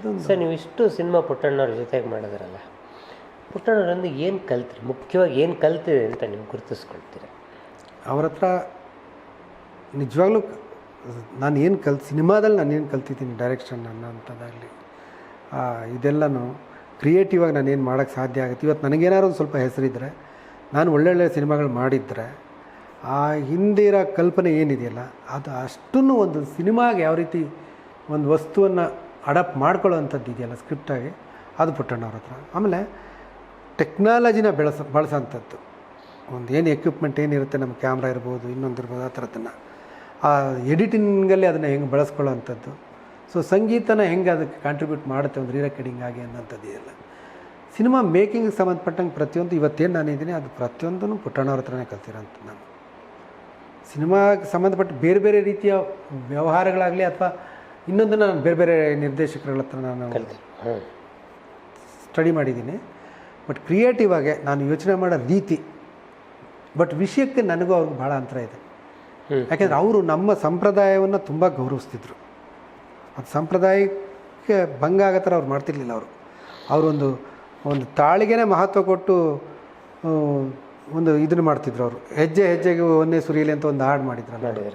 ಅದೊಂದು ಸರ್ ನೀವು ಇಷ್ಟು ಸಿನಿಮಾ ಪುಟ್ಟಣ್ಣವ್ರ ಜೊತೆಗೆ ಮಾಡಿದ್ರಲ್ಲ ಪುಟ್ಟಣ್ಣವ್ರಿಂದ ಏನು ಕಲ್ತ್ರಿ? ಮುಖ್ಯವಾಗಿ ಏನು ಕಲ್ತಿದೆ ಅಂತ ನೀವು ಗುರುತಿಸ್ಕೊಳ್ತೀರ? ಅವ್ರ ಹತ್ರ ನಿಜವಾಗ್ಲೂ ನಾನು ಏನು ಕಲ್ ಸಿನಿಮಾದಲ್ಲಿ ನಾನು ಏನು ಕಲ್ತಿದ್ದೀನಿ ಡೈರೆಕ್ಷನ್ ಅನ್ನೋಂಥದ್ದಾಗಲಿ ಇದೆಲ್ಲನೂ ಕ್ರಿಯೇಟಿವ್ ಆಗಿ ನಾನು ಏನು ಮಾಡೋಕ್ಕೆ ಸಾಧ್ಯ ಆಗುತ್ತೆ. ಇವತ್ತು ನನಗೇನಾದ್ರು ಒಂದು ಸ್ವಲ್ಪ ಹೆಸರಿದ್ದರೆ ನಾನು ಒಳ್ಳೊಳ್ಳೆ ಸಿನಿಮಾಗಳು ಮಾಡಿದರೆ ಆ ಹಿಂದಿರೋ ಕಲ್ಪನೆ ಏನಿದೆಯಲ್ಲ ಅದು ಅಷ್ಟನ್ನು ಒಂದು ಸಿನಿಮಾಗೆ ಯಾವ ರೀತಿ ಒಂದು ವಸ್ತುವನ್ನು ಅಡಾಪ್ಟ್ ಮಾಡ್ಕೊಳ್ಳೋವಂಥದ್ದು ಇದೆಯಲ್ಲ ಸ್ಕ್ರಿಪ್ಟಾಗಿ, ಅದು ಪುಟ್ಟಣ್ಣವ್ರ ಹತ್ರ. ಆಮೇಲೆ ಟೆಕ್ನಾಲಜಿನ ಬೆಳೆಸ, ಬಳಸೋಂಥದ್ದು. ಒಂದು ಏನು ಎಕ್ವಿಪ್ಮೆಂಟ್ ಏನಿರುತ್ತೆ, ನಮ್ಮ ಕ್ಯಾಮ್ರಾ ಇರ್ಬೋದು, ಇನ್ನೊಂದು ಇರ್ಬೋದು, ಆ ಥರದ್ದನ್ನು. ಆ ಎಡಿಟಿಂಗಲ್ಲಿ ಅದನ್ನು ಹೆಂಗೆ ಬಳಸ್ಕೊಳ್ಳೋವಂಥದ್ದು. ಸೊ, ಸಂಗೀತನ ಹೆಂಗೆ ಅದಕ್ಕೆ ಕಾಂಟ್ರಿಬ್ಯೂಟ್ ಮಾಡುತ್ತೆ, ಒಂದು ರೀ ರೆಕಾರ್ಡಿಂಗ್ ಆಗಿ ಅನ್ನೋಂಥದ್ದು ಇದೆಯಲ್ಲ ಸಿನಿಮಾ ಮೇಕಿಂಗ್ಗೆ ಸಂಬಂಧಪಟ್ಟಂಗೆ ಪ್ರತಿಯೊಂದು, ಇವತ್ತೇನು ನಾನಿದ್ದೀನಿ, ಅದು ಪ್ರತಿಯೊಂದನ್ನು ಪುಟ್ಟಣ್ಣವ್ರ ಹತ್ರನೇ ಕಲ್ತಿರೋಂಥ ನಾನು. ಸಿನಿಮಾಗೆ ಸಂಬಂಧಪಟ್ಟ ಬೇರೆ ಬೇರೆ ರೀತಿಯ ವ್ಯವಹಾರಗಳಾಗಲಿ, ಅಥವಾ ಇನ್ನೊಂದನ್ನು ನಾನು ಬೇರೆ ಬೇರೆ ನಿರ್ದೇಶಕರುಗಳ ಹತ್ರ ನಾನು ಸ್ಟಡಿ ಮಾಡಿದ್ದೀನಿ. ಬಟ್ ಕ್ರಿಯೇಟಿವ್ ಆಗಿ ನಾನು ಯೋಚನೆ ಮಾಡೋ ರೀತಿ ಬಟ್ ವಿಷಯಕ್ಕೆ ನನಗೂ ಅವ್ರಿಗೆ ಭಾಳ ಅಂತರ ಇದೆ. ಯಾಕೆಂದರೆ ಅವರು ನಮ್ಮ ಸಂಪ್ರದಾಯವನ್ನು ತುಂಬ ಗೌರವಿಸ್ತಿದ್ರು. ಅದು ಸಂಪ್ರದಾಯಕ್ಕೆ ಭಂಗ ಆಗೋ ಥರ ಅವ್ರು ಮಾಡ್ತಿರ್ಲಿಲ್ಲ ಅವರು. ಅವರೊಂದು ಒಂದು ತಾಳಿಗೆನೇ ಮಹತ್ವ ಕೊಟ್ಟು ಒಂದು ಇದನ್ನು ಮಾಡ್ತಿದ್ರು ಅವರು. ಹೆಜ್ಜೆ ಹೆಜ್ಜೆಗೆ ಒಂದೇ ಸುರಿಯಲಿ ಅಂತ ಒಂದು ಹಾಡು ಮಾಡಿದ್ರು ಹೆಜ್ಜೆ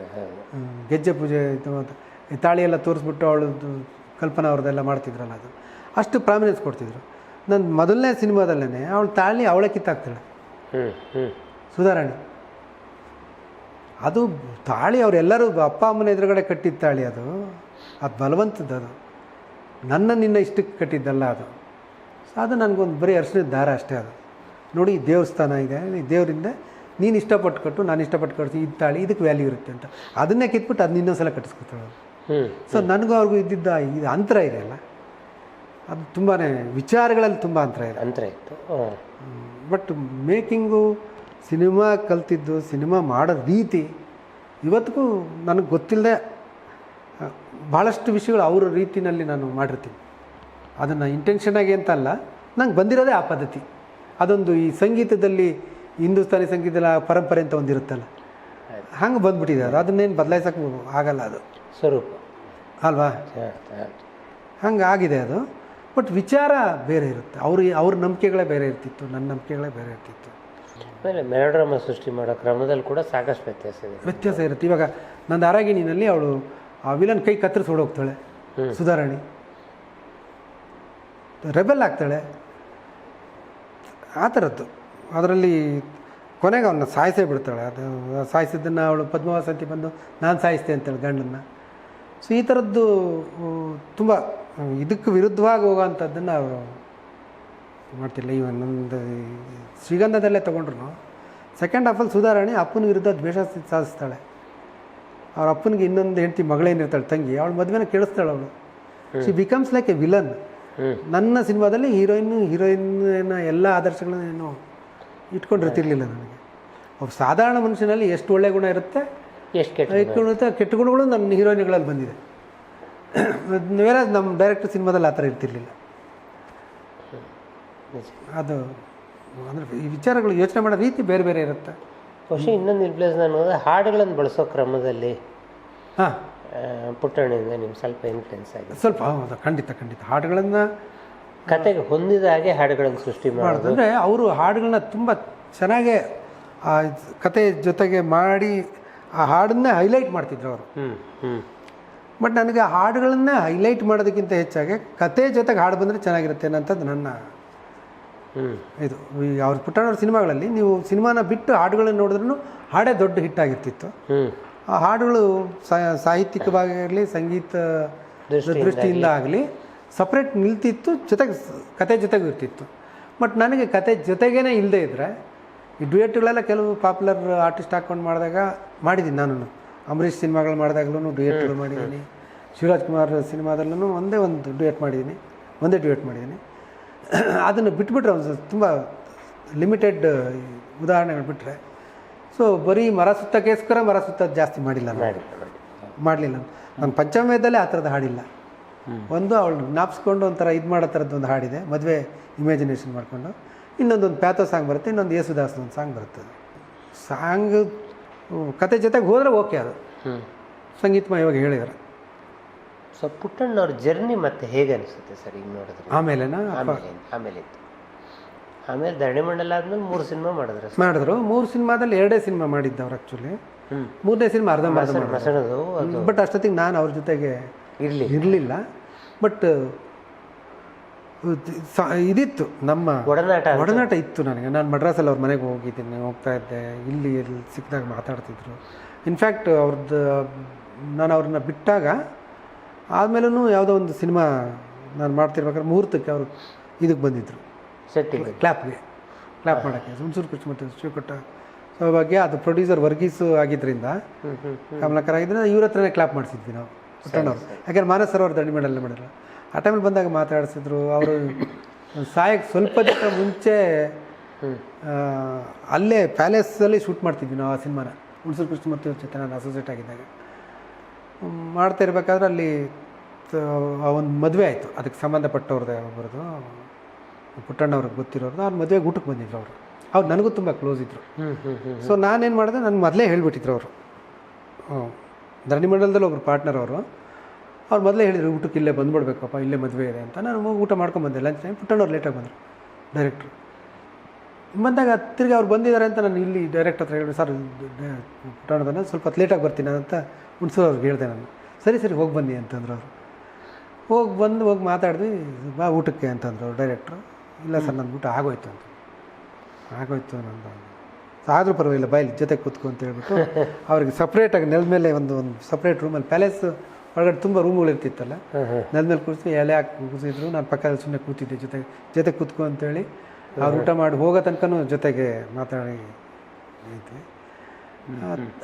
ಗೆಜ್ಜೆ ಪೂಜೆ ಇದು ಅಂತ. ಈ ತಾಳಿ ಎಲ್ಲ ತೋರಿಸ್ಬಿಟ್ಟು ಅವಳು ಕಲ್ಪನಾ ಅವ್ರದ್ದೆಲ್ಲ ಮಾಡ್ತಿದ್ರಲ್ಲ ಅದು. ಅಷ್ಟು ಪ್ರಾಮಿನೆನ್ಸ್ ಕೊಡ್ತಿದ್ರು. ನನ್ನ ಮೊದಲನೇ ಸಿನಿಮಾದಲ್ಲೇ ಅವಳು ತಾಳಿ ಅವಳೇ ಕಿತ್ತಾಕ್ತಾಳೆ. ಸುಧಾರಾಣಿ. ಅದು ತಾಳಿ ಅವರೆಲ್ಲರೂ ಅಪ್ಪ ಅಮ್ಮನ ಎದುರುಗಡೆ ಕಟ್ಟಿದ್ದ ತಾಳಿ ಅದು. ಅದು ಬಲವಂತದ್ದು ಅದು. ನನ್ನ ನಿನ್ನ ಇಷ್ಟಕ್ಕೆ ಕಟ್ಟಿದ್ದಲ್ಲ ಅದು. ಸೊ ಅದು ನನಗೊಂದು ಬರೀ ಅರ್ಶಿನದ ದಾರ ಅಷ್ಟೇ ಅದು. ನೋಡಿ ಈ ದೇವಸ್ಥಾನ ಇದೆ ಈ ದೇವರಿಂದ ನೀನು ಇಷ್ಟಪಟ್ಟು ಕಟ್ಟು ನಾನು ಇಷ್ಟಪಟ್ಟು ಕಟ್ತೀನಿ ಇದು ತಾಳಿ ಇದಕ್ಕೆ ವ್ಯಾಲ್ಯೂ ಇರುತ್ತೆ ಅಂತ. ಅದನ್ನೇ ಕಿತ್ಬಿಟ್ಟು ಅದನ್ನ ಇನ್ನೊಂದು ಸಲ ಕಟ್ಟಿಸ್ಕೊತಾಳೆ ಸೊ ನನಗೂ ಅವ್ರಿಗೂ ಇದ್ದಿದ್ದ ಇದು ಅಂತರ ಇದೆಯಲ್ಲ ಅದು ತುಂಬಾ ವಿಚಾರಗಳಲ್ಲಿ ತುಂಬ ಅಂತರ ಇದೆ. ಅಂತರ ಇತ್ತು. ಬಟ್ ಮೇಕಿಂಗು ಸಿನಿಮಾ ಕಲ್ತಿದ್ದು ಸಿನಿಮಾ ಮಾಡೋ ರೀತಿ ಇವತ್ತಿಗೂ ನನಗೆ ಗೊತ್ತಿಲ್ಲದೆ ಭಾಳಷ್ಟು ವಿಷಯಗಳು ಅವರ ರೀತಿನಲ್ಲಿ ನಾನು ಮಾಡಿರ್ತೀನಿ. ಅದನ್ನು ಇಂಟೆನ್ಷನಾಗಿ ಅಂತ ಅಲ್ಲ ನಂಗೆ ಬಂದಿರೋದೇ ಆ ಪದ್ಧತಿ. ಅದೊಂದು ಈ ಸಂಗೀತದಲ್ಲಿ ಹಿಂದೂಸ್ತಾನಿ ಸಂಗೀತದ ಪರಂಪರೆ ಅಂತ ಒಂದಿರುತ್ತಲ್ಲ? ಹಂಗೆ ಬಂದ್ಬಿಟ್ಟಿದೆ ಅದು. ಅದನ್ನೇನು ಬದಲಾಯಿಸೋಕೆ ಆಗಲ್ಲ ಅದು. ಸ್ವರೂಪ. ಅಲ್ವಾ? ಹಂಗೆ ಆಗಿದೆ ಅದು. ಬಟ್ ವಿಚಾರ ಬೇರೆ ಇರುತ್ತೆ. ಅವ್ರ ಅವ್ರ ನಂಬಿಕೆಗಳೇ ಬೇರೆ ಇರ್ತಿತ್ತು ನನ್ನ ನಂಬಿಕೆಗಳೇ ಬೇರೆ ಇರ್ತಿತ್ತು. ಆಮೇಲೆ ಮೆಲೋಡ್ರಾಮ ಸೃಷ್ಟಿ ಮಾಡೋ ಕ್ರಮದಲ್ಲಿ ಕೂಡ ಸಾಕಷ್ಟು ವ್ಯತ್ಯಾಸ ಇದೆ. ವ್ಯತ್ಯಾಸ ಇರುತ್ತೆ. ಇವಾಗ ನನ್ನ ಅರಾಗಿಣಿನಲ್ಲಿ ಅವಳು ಆ ವಿಲನ್ ಕೈ ಕತ್ತರಿಸಿ ಓಡೋಗ್ತಾಳೆ ಹ್ಮ್. ಸುಧಾರಾಣಿ. ರೆಬೆಲ್ ಆಗ್ತಾಳೆ. ಆ ಥರದ್ದು. ಅದರಲ್ಲಿ ಕೊನೆಗೆ ಅವನ್ನ ಸಾಯಿಸೇ ಬಿಡ್ತಾಳೆ. ಅದು ಸಾಯಿಸಿದ್ದನ್ನು ಅವಳು ಪದ್ಮವಾಸಂತಿ ಬಂದು ನಾನು ಸಾಯಿಸ್ತೆ ಅಂತೇಳಿ ಗಂಡನ್ನು. ಸೊ ಈ ಥರದ್ದು ತುಂಬ ಇದಕ್ಕೆ ವಿರುದ್ಧವಾಗಿ ಹೋಗೋವಂಥದ್ದನ್ನು ಅವರು ಮಾಡ್ತಿಲ್ಲ. ಇವನ್ ಒಂದು ಶ್ರೀಗಂಧದಲ್ಲೇ ತೊಗೊಂಡ್ರು ಸೆಕೆಂಡ್ ಹಾಫಲ್ಲಿ ಸುಧಾರಾಣಿ ಅಪ್ಪನ ವಿರುದ್ಧ ದ್ವೇಷ ಸಾಧಿಸ್ತಾಳೆ. ಅವ್ರ ಅಪ್ಪನಿಗೆ ಇನ್ನೊಂದು ಹೆಂಡತಿ ಮಗಳೇನಿರ್ತಾಳೆ ತಂಗಿ. ಅವಳು ಮದುವೆನ ಕೇಳಿಸ್ತಾಳೆ ಅವಳು. She becomes like a villain ನನ್ನ ಸಿನಿಮಾದಲ್ಲಿ ಹೀರೋಯಿನ್ ಹೀರೋಯಿನ್ನ ಎಲ್ಲ ಆದರ್ಶಗಳನ್ನ ಏನು ಇಟ್ಕೊಂಡಿರ್ತಿರ್ಲಿಲ್ಲ ನನಗೆ. ಒಬ್ಬ ಸಾಧಾರಣ ಮನುಷ್ಯನಲ್ಲಿ ಎಷ್ಟು ಒಳ್ಳೆ ಗುಣ ಇರುತ್ತೆ? ಎಷ್ಟು ಕೆಟ್ಟ ಇಟ್ಕೊಂಡಿರುತ್ತೆ ಕೆಟ್ಟ ಗುಣಗಳು ನಮ್ಮ ಹೀರೋಯಿನ್ಗಳಲ್ಲಿ ಬಂದಿದೆ. ಬೇರೆ ನಮ್ಮ ಡೈರೆಕ್ಟರ್ ಸಿನಿಮಾದಲ್ಲಿ ಆ ಥರ ಇರ್ತಿರ್ಲಿಲ್ಲ. ನಿಜ ಅದು ಅಂದರೆ ಈ ವಿಚಾರಗಳು ಯೋಚನೆ ಮಾಡೋ ರೀತಿ ಬೇರೆ ಬೇರೆ ಇರುತ್ತೆ. ಬಹುಶಃ ಇನ್ನೊಂದು ಇನ್ಫ್ಲೂಯೆನ್ಸ್ ನಾನು ಹಾಡುಗಳನ್ನು ಬಳಸೋ ಕ್ರಮದಲ್ಲಿ ಹಾಂ. ಪುಟ್ಟಣಿಯಿಂದ ಪುಟ್ಟಣ್ಣಿಂದ ನಿಮ್ಗೆ ಸ್ವಲ್ಪ ಇನ್ಫ್ಲುಯೆನ್ಸ್ ಆಗಿದೆ. ಸ್ವಲ್ಪ ಹೌದು ಖಂಡಿತ ಖಂಡಿತ. ಹಾಡುಗಳನ್ನು ಕತೆಗೆ ಹೊಂದಿದ ಹಾಗೆ ಹಾಡುಗಳನ್ನು ಸೃಷ್ಟಿ ಮಾಡೋದು. ಅಂದರೆ ಅವರು ಹಾಡುಗಳನ್ನ ತುಂಬ ಚೆನ್ನಾಗೇ ಆ ಕತೆ ಜೊತೆಗೆ ಮಾಡಿ ಆ ಹಾಡನ್ನೇ ಹೈಲೈಟ್ ಮಾಡ್ತಿದ್ರು ಅವರು. ಹ್ಞೂ ಹ್ಞೂ ಬಟ್ ನನಗೆ ಆ ಹಾಡುಗಳನ್ನೇ ಹೈಲೈಟ್ ಮಾಡೋದಕ್ಕಿಂತ ಹೆಚ್ಚಾಗಿ ಕತೆ ಜೊತೆಗೆ ಹಾಡು ಬಂದರೆ ಚೆನ್ನಾಗಿರುತ್ತೆ ಅನ್ನೋಂಥದ್ದು ನನ್ನ ಹ್ಞೂ ಇದು. ಈ ಅವ್ರ ಪುಟ್ಟಣ್ಣವ್ರ ಸಿನಿಮಾಗಳಲ್ಲಿ ನೀವು ಸಿನಿಮಾನ ಬಿಟ್ಟು ಹಾಡುಗಳನ್ನ ನೋಡಿದ್ರೂ ಹಾಡೇ ದೊಡ್ಡ ಹಿಟ್ ಆಗಿರ್ತಿತ್ತು. ಆ ಹಾಡುಗಳು ಸಾ- ಸಾಹಿತ್ಯಿಕವಾಗಿರಲಿ ಸಂಗೀತ ದೃಷ್ಟಿಯಿಂದ ಆಗಲಿ ಸಪ್ರೇಟ್ ನಿಲ್ತಿತ್ತು ಜೊತೆಗೆ ಕತೆ ಜೊತೆಗೂ ಇರ್ತಿತ್ತು. ಬಟ್ ನನಗೆ ಕತೆ ಜೊತೆಗೇ ಇಲ್ಲದೇ ಇದ್ದರೆ ಈ ಡ್ಯುಯೆಟ್ಗಳೆಲ್ಲ ಕೆಲವು ಪಾಪ್ಯುಲರ್ ಆರ್ಟಿಸ್ಟ್ ಹಾಕ್ಕೊಂಡು ಮಾಡಿದಾಗ ಮಾಡಿದ್ದೀನಿ ನಾನು ಅಂಬರೀಷ್ ಸಿನಿಮಾಗಳು ಮಾಡಿದಾಗಲೂ ಡ್ಯುಯೆಟ್ಗಳು ಮಾಡಿದ್ದೀನಿ. ಶಿವರಾಜ್ ಕುಮಾರ್ ಸಿನಿಮಾದಲ್ಲೂ ಒಂದೇ ಒಂದು ಡ್ಯುಯೆಟ್ ಮಾಡಿದ್ದೀನಿ. ಒಂದೇ ಡ್ಯುಯೆಟ್ ಮಾಡಿದ್ದೀನಿ. ಅದನ್ನು ಬಿಟ್ಬಿಟ್ರೆ ಒಂದು ತುಂಬ ಲಿಮಿಟೆಡ್ ಉದಾಹರಣೆಗಳು ಬಿಟ್ಟರೆ ಸೊ ಬರೀ ಮರ ಸುತ್ತಕ್ಕೋಸ್ಕರ ಮರ ಸುತ್ತ ಜಾಸ್ತಿ ಮಾಡಿಲ್ಲ ಮಾಡಲಿಲ್ಲ. ನಾನು ಪಂಚಮೇದಲ್ಲೇ ಆ ಥರದ ಹಾಡಿಲ್ಲ. ಒಂದು ಅವಳು ಜ್ಞಾಪಿಸ್ಕೊಂಡು ಒಂಥರ ಇದು ಮಾಡೋ ಥರದ್ದು ಒಂದು ಹಾಡಿದೆ. ಮದುವೆ ಇಮ್ಯಾಜಿನೇಷನ್ ಮಾಡಿಕೊಂಡು. ಇನ್ನೊಂದೊಂದು ಪ್ಯಾಥೋ ಸಾಂಗ್ ಬರುತ್ತೆ ಇನ್ನೊಂದು ಯೇಸುದಾಸ್ ಒಂದು ಸಾಂಗ್ ಬರುತ್ತೆ ಸಾಂಗ್ ಕತೆ ಜೊತೆಗೆ ಹೋದರೆ ಓಕೆ ಅದು. ಸಂಗೀತಮಯವಾಗಿ ಹೇಳಿದ್ದಾರೆ ಸೊ ಪುಟ್ಟಣ್ಣವ್ರ ಜರ್ನಿ ಮತ್ತೆ ಹೇಗೆ ಅನಿಸುತ್ತೆ ಸರ್ ಈಗ ನೋಡಿದ್ರೆ? ಆಮೇಲೆನಾ? ಆಮೇಲೆ ಆಮೇಲೆ ಧರಣಿ ಮಂಡಲ ಆದ್ಮೇಲೆ ಮೂರು ಸಿನಿಮಾ ಮಾಡಿದ್ರು ಮಾಡಿದ್ರು. ಮೂರು ಸಿನಿಮಾದಲ್ಲಿ ಎರಡೇ ಸಿನಿಮಾ ಮಾಡಿದ್ದವ್ರು ಆ್ಯಕ್ಚುಲಿ ಮೂರನೇ ಸಿನಿಮಾ ಅರ್ಧ ಬಟ್ ಅಷ್ಟೊತ್ತಿಗೆ ನಾನು ಅವ್ರ ಜೊತೆಗೆ ಇರಲಿ ಇರಲಿಲ್ಲ. ಬಟ್ ಇದಿತ್ತು ನಮ್ಮ ಒಡನಾಟ ಒಡನಾಟ ಇತ್ತು ನನಗೆ. ನಾನು ಮಡ್ರಾಸಲ್ಲಿ ಅವ್ರ ಮನೆಗೆ ಹೋಗಿದ್ದೀನಿ ಹೋಗ್ತಾ ಇದ್ದೆ. ಇಲ್ಲಿ ಇಲ್ಲಿ ಸಿಕ್ಕಿದಾಗ ಮಾತಾಡ್ತಿದ್ರು. ಇನ್ಫ್ಯಾಕ್ಟ್ ಅವ್ರದ್ದು ನಾನು ಅವ್ರನ್ನ ಬಿಟ್ಟಾಗ ಆದಮೇಲೂ ಯಾವುದೋ ಒಂದು ಸಿನಿಮಾ ನಾನು ಮಾಡ್ತಿರ್ಬೇಕಾದ್ರೆ ಮುಹೂರ್ತಕ್ಕೆ ಅವರು ಇದಕ್ಕೆ ಬಂದಿದ್ದರು ಸೆಟ್ಟಿಂಗ್ ಕ್ಲಾಪ್ಗೆ ಕ್ಲಾಪ್ ಮಾಡೋಕ್ಕೆ. ಸುಮ್ಸೂರು ಕೃಷ್ಣ ಮತ್ತು ಶ್ರೀಕೊಟ್ಟ ಸೊ ಅವಾಗ ಅದು ಪ್ರೊಡ್ಯೂಸರ್ ವರ್ಗೀಸು ಆಗಿದ್ದರಿಂದ ಕಮಲಾಕರ್ ಆಗಿದ್ದರಿಂದ ಇವ್ರ ಹತ್ರನೇ ಕ್ಲಾಪ್ ಮಾಡಿಸಿದ್ವಿ ನಾವು. ಪುಟ್ಟಣ್ಣವ್ರು ಯಾಕೆಂದ್ರೆ ಮಾನಸ್ ಸರ್ ಅವ್ರು ದಂಡಿ ಮಾಡಿದ್ರು ಮಾಡಿಲ್ಲ. ಆ ಟೈಮಲ್ಲಿ ಬಂದಾಗ ಮಾತಾಡಿಸಿದ್ರು ಅವರು ಸಾಯಕ್ಕೆ ಸ್ವಲ್ಪ ದಿನ ಮುಂಚೆ ಅಲ್ಲೇ ಪ್ಯಾಲೇಸಲ್ಲಿ ಶೂಟ್ ಮಾಡ್ತಿದ್ವಿ ನಾವು ಆ ಸಿನಿಮಾನ. ಹುಣಸೂರು ಕೃಷ್ಣ ಮತ್ತು ಚೇತನ ಜೊತೆ ನಾನು ಅಸೋಸಿಯೇಟ್ ಆಗಿದ್ದಾಗ. ಮಾಡ್ತಾ ಇರಬೇಕಾದ್ರೆ ಅಲ್ಲಿ ಒಂದು ಮದುವೆ ಆಯಿತು. ಅದಕ್ಕೆ ಸಂಬಂಧಪಟ್ಟವ್ರದ್ದು ಒಬ್ಬರದು ಪುಟ್ಟಣ್ಣವ್ರಿಗೆ ಗೊತ್ತಿರೋರು ಅವ್ರ ಮದುವೆಗೆ ಊಟಕ್ಕೆ ಬಂದಿದ್ರು ಅವರು. ಅವ್ರು ನನಗೂ ತುಂಬ ಕ್ಲೋಸ್ ಇದ್ದರು ಸೊ ನಾನೇನು ಮಾಡಿದೆ? ನನ್ನ ಮೊದಲೇ ಹೇಳಿಬಿಟ್ಟಿದ್ರು ಅವರು. ಧರಣಿ ಮಂಡಲದಲ್ಲಿ ಒಬ್ರು ಪಾರ್ಟ್ನರ್ ಅವರು, ಅವ್ರು ಮೊದಲೇ ಹೇಳಿದರು, ಊಟಕ್ಕೆ ಇಲ್ಲೇ ಬಂದ್ಬಿಡ್ಬೇಕಪ್ಪ, ಇಲ್ಲೇ ಮದುವೆ ಇದೆ ಅಂತ. ನಾನು ಊಟ ಮಾಡ್ಕೊಂಬಂದೆ ಲಂಚ್ ಟೈಮ್ ಪುಟ್ಟಣ್ಣವ್ರು ಲೇಟಾಗಿ ಬಂದರು ಡೈರೆಕ್ಟ್ರು ಬಂದಾಗ ತಿರ್ಗಿ ಅವ್ರು ಬಂದಿದ್ದಾರೆ ಅಂತ ನಾನು ಇಲ್ಲಿ ಡೈರೆಕ್ಟ್ ಹತ್ರ ಹೇಳಿದೆ, ಸರ್ ಪುಟ್ಟಣ್ಣದನ್ನ ಸ್ವಲ್ಪ ಲೇಟಾಗಿ ಬರ್ತೀನಿ ಅಂತ ಹುಣಸೂರು ಅವ್ರಿಗೆ ಹೇಳಿದೆ ನಾನು. ಸರಿ ಸರಿ, ಹೋಗಿ ಬನ್ನಿ ಅಂತಂದ್ರು ಅವರು. ಹೋಗಿ ಬಂದು ಹೋಗಿ ಮಾತಾಡಿದ್ವಿ ಬಾ ಊಟಕ್ಕೆ ಅಂತಂದ್ರು ಡೈರೆಕ್ಟ್ರು ಇಲ್ಲ ಸರ್ ನನ್ನ ಊಟ ಆಗೋಯ್ತು ಅಂತ. ಆಗೋಯ್ತು ನಂದು. ಆದರೂ ಪರವಾಗಿಲ್ಲ ಬಾಯಲ್ಲಿ ಜೊತೆ ಕೂತ್ಕೊ ಅಂತ ಹೇಳ್ಬಿಟ್ಟು ಅವ್ರಿಗೆ ಸಪ್ರೇಟಾಗಿ ನೆಲದ ಮೇಲೆ ಒಂದು ಒಂದು ಸಪ್ರೇಟ್ ರೂಮಲ್ಲಿ ಪ್ಯಾಲೇಸ್ ಒಳಗಡೆ ತುಂಬ ರೂಮ್ಗಳು ಇರ್ತಿತ್ತಲ್ಲ ಹಾಂ ಹಾಂ ನೆಲದ ಮೇಲೆ ಕೂರಿಸಿ ಎಲೆ ಹಾಕಿ ಕೂರಿಸಿದ್ರು ನಾನು ಪಕ್ಕದಲ್ಲಿ ಸುಮ್ಮನೆ ಕೂತಿದ್ದೆ ಜೊತೆ ಜೊತೆ ಕೂತ್ಕೊ ಅಂತೇಳಿ ಅವ್ರು ಊಟ ಮಾಡಿ ಹೋಗೋ ತನಕನೂ ಜೊತೆಗೆ ಮಾತಾಡಿ ಐತೆ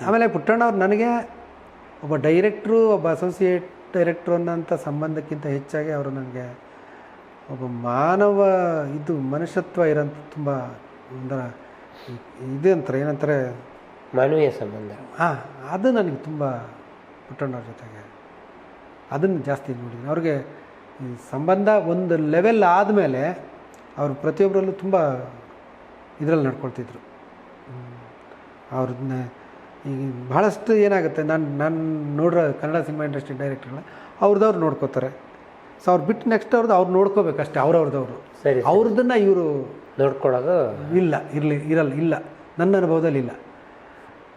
ಆಮೇಲೆ ಪುಟ್ಟಣ್ಣವ್ರು ನನಗೆ ಒಬ್ಬ ಡೈರೆಕ್ಟ್ರು ಒಬ್ಬ ಅಸೋಸಿಯೇಟ್ ಡೈರೆಕ್ಟ್ರು ಅನ್ನೋಂಥ ಸಂಬಂಧಕ್ಕಿಂತ ಹೆಚ್ಚಾಗಿ ಅವರು ನನಗೆ ಒಬ್ಬ ಮಾನವ ಇದು ಮನುಷ್ಯತ್ವ ಇರೋಂಥ ತುಂಬ ಒಂಥರ ಇದು ಅಂತಾರೆ ಏನಂತಾರೆ? ಮಾನವೀಯ ಸಂಬಂಧ. ಹಾಂ ಅದು ನನಗೆ ತುಂಬ ಪುಟ್ಟಣ್ಣವ್ರ ಜೊತೆಗೆ. ಅದನ್ನು ಜಾಸ್ತಿ ನೋಡಿದ್ದೀನಿ. ಅವ್ರಿಗೆ ಈ ಸಂಬಂಧ ಒಂದು ಲೆವೆಲ್ ಆದಮೇಲೆ ಅವರು ಪ್ರತಿಯೊಬ್ಬರಲ್ಲೂ ತುಂಬ ಇದರಲ್ಲಿ ನಡ್ಕೊಳ್ತಿದ್ರು. ಅವ್ರನ್ನ ಈಗ ಭಾಳಷ್ಟು ಏನಾಗುತ್ತೆ ನಾನು ನಾನು ನೋಡಿರೋ ಕನ್ನಡ ಸಿನಿಮಾ ಇಂಡಸ್ಟ್ರಿ ಡೈರೆಕ್ಟರ್ಗಳ ಅವ್ರದ್ದವ್ರು ನೋಡ್ಕೋತಾರೆ. ಸೊ ಅವ್ರು ಬಿಟ್ಟು ನೆಕ್ಸ್ಟ್ ಅವ್ರದ್ದು ಅವ್ರು ನೋಡ್ಕೋಬೇಕಷ್ಟೇ ಅವ್ರವ್ರದವರು. ಸರಿ ಅವ್ರದ್ದನ್ನು ಇವರು ನೋಡ್ಕೊಳ್ಳೋದು ಇಲ್ಲ ಇರಲಿ ಇರಲ್ಲ ಇಲ್ಲ. ನನ್ನ ಅನುಭವದಲ್ಲಿ ಇಲ್ಲ.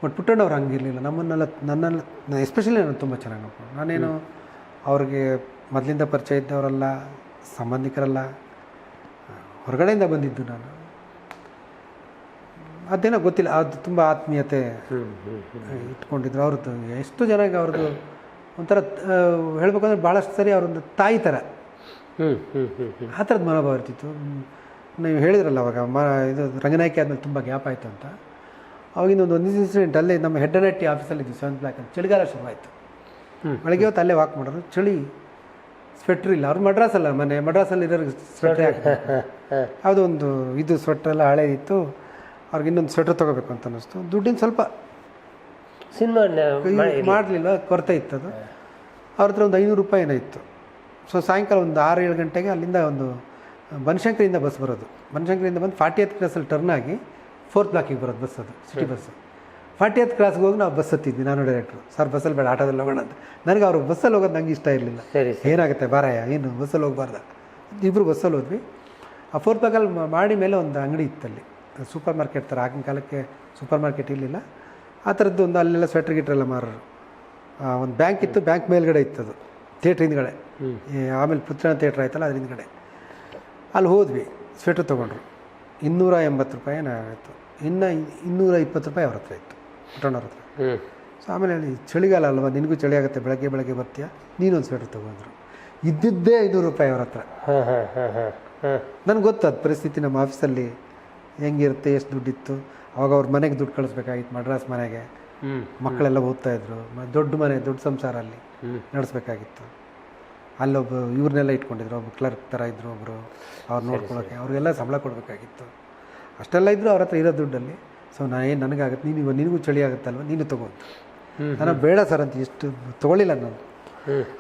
ಬಟ್ ಪುಟ್ಟಣ್ಣವ್ರು ಹಂಗಿರಲಿಲ್ಲ. ನಮ್ಮನ್ನೆಲ್ಲ ನನ್ನೆಲ್ಲ ಎಸ್ಪೆಷಲಿ ನಾನು ತುಂಬ ಚೆನ್ನಾಗಿ ನೋಡ್ಕೊಂಡು ನಾನೇನು ಅವ್ರಿಗೆ ಮೊದಲಿಂದ ಪರಿಚಯ ಇದ್ದವರಲ್ಲ ಸಂಬಂಧಿಕರಲ್ಲ ಹೊರಗಡೆಯಿಂದ ಬಂದಿದ್ದು ನಾನು. ಅದೇನೋ ಗೊತ್ತಿಲ್ಲ. ಅದು ತುಂಬ ಆತ್ಮೀಯತೆ ಇಟ್ಕೊಂಡಿದ್ರು. ಅವ್ರದ್ದು ಎಷ್ಟು ಜನಕ್ಕೆ ಅವ್ರದ್ದು ಒಂಥರ ಹೇಳ್ಬೇಕಂದ್ರೆ ಭಾಳಷ್ಟು ಸರಿ ಅವ್ರೊಂದು ತಾಯಿ ಥರ. ಆ ಥರದ ಮನೋಭಾವ ಇರ್ತಿತ್ತು. ನೀವು ಹೇಳಿದ್ರಲ್ಲ ಅವಾಗ ಮ ಇದು ರಂಗನಾಯ್ಕಿ ಆದಮೇಲೆ ತುಂಬ ಗ್ಯಾಪ್ ಆಯಿತು ಅಂತ. ಅವಾಗಿಂದ ಒಂದು ಒಂದು ಇನ್ಸಿಡೆಂಟ್ ಅಲ್ಲೇ ನಮ್ಮ ಹೆಡ್ ಅಂಡ್ ಟಿ ಆಫೀಸಲ್ಲಿ ಇದ್ದೀವಿ ಸೆವೆಂತ್ ಬ್ಲಾಕ್ ಅಂತ ಚಳಿಗಾಲ ಶುರುವಾಯಿತು. ಬೆಳಗ್ಗೆ ಹೊತ್ತು ಅಲ್ಲೇ ವಾಕ್ ಮಾಡೋದು ಚಳಿ ಸ್ವೆಟ್ರ್ ಇಲ್ಲ. ಅವ್ರು ಮಡ್ರಾಸಲ್ಲ ಮನೆ ಮಡ್ರಾಸಲ್ಲಿ ಇರೋರಿಗೆ ಸ್ವೆಟ್ರ್ ಹಾಕ್ತಾರೆ. ಯಾವುದೋ ಒಂದು ಇದು ಸ್ವೆಟ್ರ್ ಎಲ್ಲ ಇತ್ತು. ಅವ್ರಿಗೆ ಇನ್ನೊಂದು ಸ್ವೆಟ್ರ್ ತೊಗೋಬೇಕು ಅಂತ ಅನ್ನಿಸ್ತು. ದುಡ್ಡಿನ ಸ್ವಲ್ಪ ಸಿನಿಮಾ ಮಾಡಲಿಲ್ಲ ಕೊರತೆ ಇತ್ತು ಅದು. ಅವ್ರ ಹತ್ರ ಒಂದು ಐನೂರು ರೂಪಾಯಿ ಏನೋ ಇತ್ತು. ಸೊ ಸಾಯಂಕಾಲ ಒಂದು ಆರು ಏಳು ಗಂಟೆಗೆ ಅಲ್ಲಿಂದ ಒಂದು ಬನಶಂಕರಿಯಿಂದ ಬಸ್ ಬರೋದು. ಬನಶಂಕರಿಯಿಂದ ಬಂದು ಫಾರ್ಟಿ ಎತ್ ಕ್ರಾಸಲ್ಲಿ ಟರ್ನ್ ಆಗಿ ಫೋರ್ತ್ ಬ್ಲಾಕಿಗೆ ಬರೋದು ಬಸ್ ಅದು ಸಿಟಿ ಬಸ್. ಫಾರ್ಟಿ ಎತ್ ಕ್ರಾಸ್ಗೆ ಹೋಗಿ ನಾವು ಬಸ್ ಹತ್ತಿದ್ವಿ ನಾನು ಡೈರೆಕ್ಟ್ರು ಸರ್ ಬಸ್ಸಲ್ಲಿ ಬೇಡ ಆಟೋದಲ್ಲಿ ಹೋಗೋಣ ಅಂತ. ನನಗೆ ಅವರು ಬಸ್ಸಲ್ಲಿ ಹೋಗೋದು ನಂಗೆ ಇಷ್ಟ ಇರಲಿಲ್ಲ. ಏನಾಗುತ್ತೆ ಬಾರಯ್ಯ ಏನು ಬಸ್ಸಲ್ಲಿ ಹೋಗಬಾರ್ದ? ಇಬ್ಬರು ಬಸ್ಸಲ್ಲಿ ಹೋದ್ವಿ. ಆ ಫೋರ್ತ್ ಬ್ಲಾಕಲ್ಲಿ ಮಾಡಿ ಮೇಲೆ ಒಂದು ಅಂಗಡಿ ಇತ್ತಲ್ಲಿ ಸೂಪರ್ ಮಾರ್ಕೆಟ್ ಥರ ಆಗಿನ ಕಾಲಕ್ಕೆ ಸೂಪರ್ ಮಾರ್ಕೆಟ್ ಇರಲಿಲ್ಲ. ಆ ಥರದ್ದು ಒಂದು ಅಲ್ಲೆಲ್ಲ ಸ್ವೆಟ್ರ್ ಗಿಟ್ರ್ ಎಲ್ಲ ಮಾರೋರು. ಒಂದು ಬ್ಯಾಂಕ್ ಇತ್ತು ಬ್ಯಾಂಕ್ ಮೇಲ್ಗಡೆ ಇತ್ತು ಅದು. ಥಿಯೇಟ್ರ್ ಹಿಂದ್ಗಡೆ. ಆಮೇಲೆ ಪುತ್ರನ ಥಿಯೇಟ್ರ್ ಆಯ್ತಲ್ಲ ಅದ್ರ ಹಿಂದ್ಗಡೆ ಅಲ್ಲಿ ಹೋದ್ವಿ ಸ್ವೆಟ್ರ್ ತೊಗೊಂಡ್ರು. ಇನ್ನೂರ ಎಂಬತ್ತು ರೂಪಾಯಿ ಆಯಿತು? ಇನ್ನು ಇನ್ನೂರ ಇಪ್ಪತ್ತು ರೂಪಾಯಿ ಅವ್ರ ಹತ್ರ ಇತ್ತು ಪುಟ್ಟಣ್ಣವ್ರ ಹತ್ರ. ಹ್ಞೂ ಸೊ ಆಮೇಲೆ ಅಲ್ಲಿ ಚಳಿಗಾಲ ಅಲ್ವಾ ನಿನಗೂ ಚಳಿ ಆಗುತ್ತೆ ಬೆಳಗ್ಗೆ ಬೆಳಗ್ಗೆ ನೀನು ನೀನೊಂದು ಸ್ವೆಟ್ರ್ ತೊಗೊಂಡ್ರು. ಇದ್ದಿದ್ದೇ ಐನೂರು ರೂಪಾಯಿ ಅವ್ರ ಹತ್ರ. ಹಾಂ ಹಾಂ ಹಾಂ ಹಾಂ ಹಾಂ. ನನಗೆ ಗೊತ್ತು ಅದು ಪರಿಸ್ಥಿತಿ ನಮ್ಮ ಆಫೀಸಲ್ಲಿ ಹೆಂಗಿರುತ್ತೆ ಎಷ್ಟು ದುಡ್ಡಿತ್ತು. ಅವಾಗ ಅವ್ರ ಮನೆಗೆ ದುಡ್ಡು ಕಳಿಸ್ಬೇಕಾಗಿತ್ತು ಮಡ್ರಾಸ್ ಮನೆಗೆ. ಮಕ್ಕಳೆಲ್ಲ ಓದ್ತಾ ಇದ್ರು ದೊಡ್ಡ ಮನೆ ದೊಡ್ಡ ಸಂಸಾರ ಅಲ್ಲಿ ನಡೆಸ್ಬೇಕಾಗಿತ್ತು. ಅಲ್ಲೊಬ್ಬ ಇವ್ರನ್ನೆಲ್ಲ ಇಟ್ಕೊಂಡಿದ್ರು ಒಬ್ಬ ಕ್ಲರ್ಕ್ ಥರ ಇದ್ದರು ಒಬ್ಬರು ಅವ್ರು ನೋಡ್ಕೊಳ್ಳೋಕೆ ಅವ್ರಿಗೆಲ್ಲ ಸಂಬಳ ಕೊಡಬೇಕಾಗಿತ್ತು. ಅಷ್ಟೆಲ್ಲ ಇದ್ದರು ಅವ್ರ ಹತ್ರ ಇರೋ ದುಡ್ಡಲ್ಲಿ. ಸೊ ನಾನು ಏನು ನನಗಾಗುತ್ತೆ ನೀನು ಇವಾಗ ನಿನಗೂ ಚಳಿ ಆಗುತ್ತಲ್ವ ನೀನು ತಗೋ ನಾನು ಬೇಡ ಸರ್ ಅಂತ ಎಷ್ಟು ತೊಗೊಳ್ಳಿಲ್ಲ ನಾನು.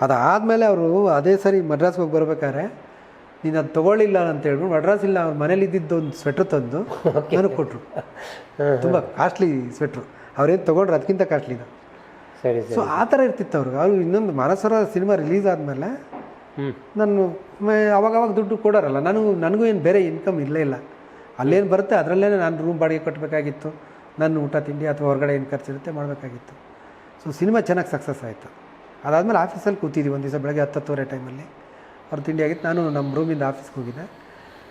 ಅದಾದಮೇಲೆ ಅವರು ಅದೇ ಸರಿ ಮಡ್ರಾಸ್ಗೆ ಹೋಗಿ ಬರ್ಬೇಕಾದ್ರೆ ನೀನು ಅದು ತೊಗೊಳ್ಳಿಲ್ಲ ಅಂತ ಹೇಳ್ಬಿಟ್ಟು ಮಡ್ರಾಸ್ ಇಲ್ಲ ಅವ್ರ ಮನೇಲಿ ಇದ್ದಿದ್ದು ಒಂದು ಸ್ವೆಟ್ರ್ ತಂದು ನನಗೆ ಕೊಟ್ಟರು ತುಂಬ ಕಾಸ್ಟ್ಲಿ ಸ್ವೆಟ್ರು ಅವ್ರೇನು ತೊಗೊಂಡ್ರು ಅದಕ್ಕಿಂತ ಕಾಸ್ಟ್ಲಿ ಇದು. ಸರಿ ಸೊ ಆ ಥರ ಇರ್ತಿತ್ತು ಅವ್ರಿಗೆ. ಅವ್ರು ಇನ್ನೊಂದು ಮನಸರ ಸಿನಿಮಾ ರಿಲೀಸ್ ಆದಮೇಲೆ ನಾನು ಅವಾಗವಾಗ ಅವಾಗ ಅವಾಗ ದುಡ್ಡು ಕೊಡೋರಲ್ಲ. ನನಗೂ ನನಗೂ ಏನು ಬೇರೆ ಇನ್ಕಮ್ ಇಲ್ಲೇ ಇಲ್ಲ. ಅಲ್ಲೇನು ಬರುತ್ತೆ ಅದರಲ್ಲೇ ನಾನು ರೂಮ್ ಬಾಡಿಗೆ ಕಟ್ಟಬೇಕಾಗಿತ್ತು ನನ್ನ ಊಟ ತಿಂಡಿ ಅಥವಾ ಹೊರಗಡೆ ಏನು ಖರ್ಚಿರುತ್ತೆ ಮಾಡಬೇಕಾಗಿತ್ತು. ಸೊ ಸಿನಿಮಾ ಚೆನ್ನಾಗಿ ಸಕ್ಸಸ್ ಆಯಿತು. ಅದಾದಮೇಲೆ ಆಫೀಸಲ್ಲಿ ಕೂತಿದ್ವಿ ಒಂದು ದಿವಸ ಬೆಳಗ್ಗೆ ಹತ್ತು ಹತ್ತುವರೆ ಟೈಮಲ್ಲಿ ಅವ್ರ ತಿಂಡಿ ಆಗಿತ್ತು. ನಾನು ನಮ್ಮ ರೂಮಿಂದ ಆಫೀಸ್ಗೆ ಹೋಗಿದ್ದೆ.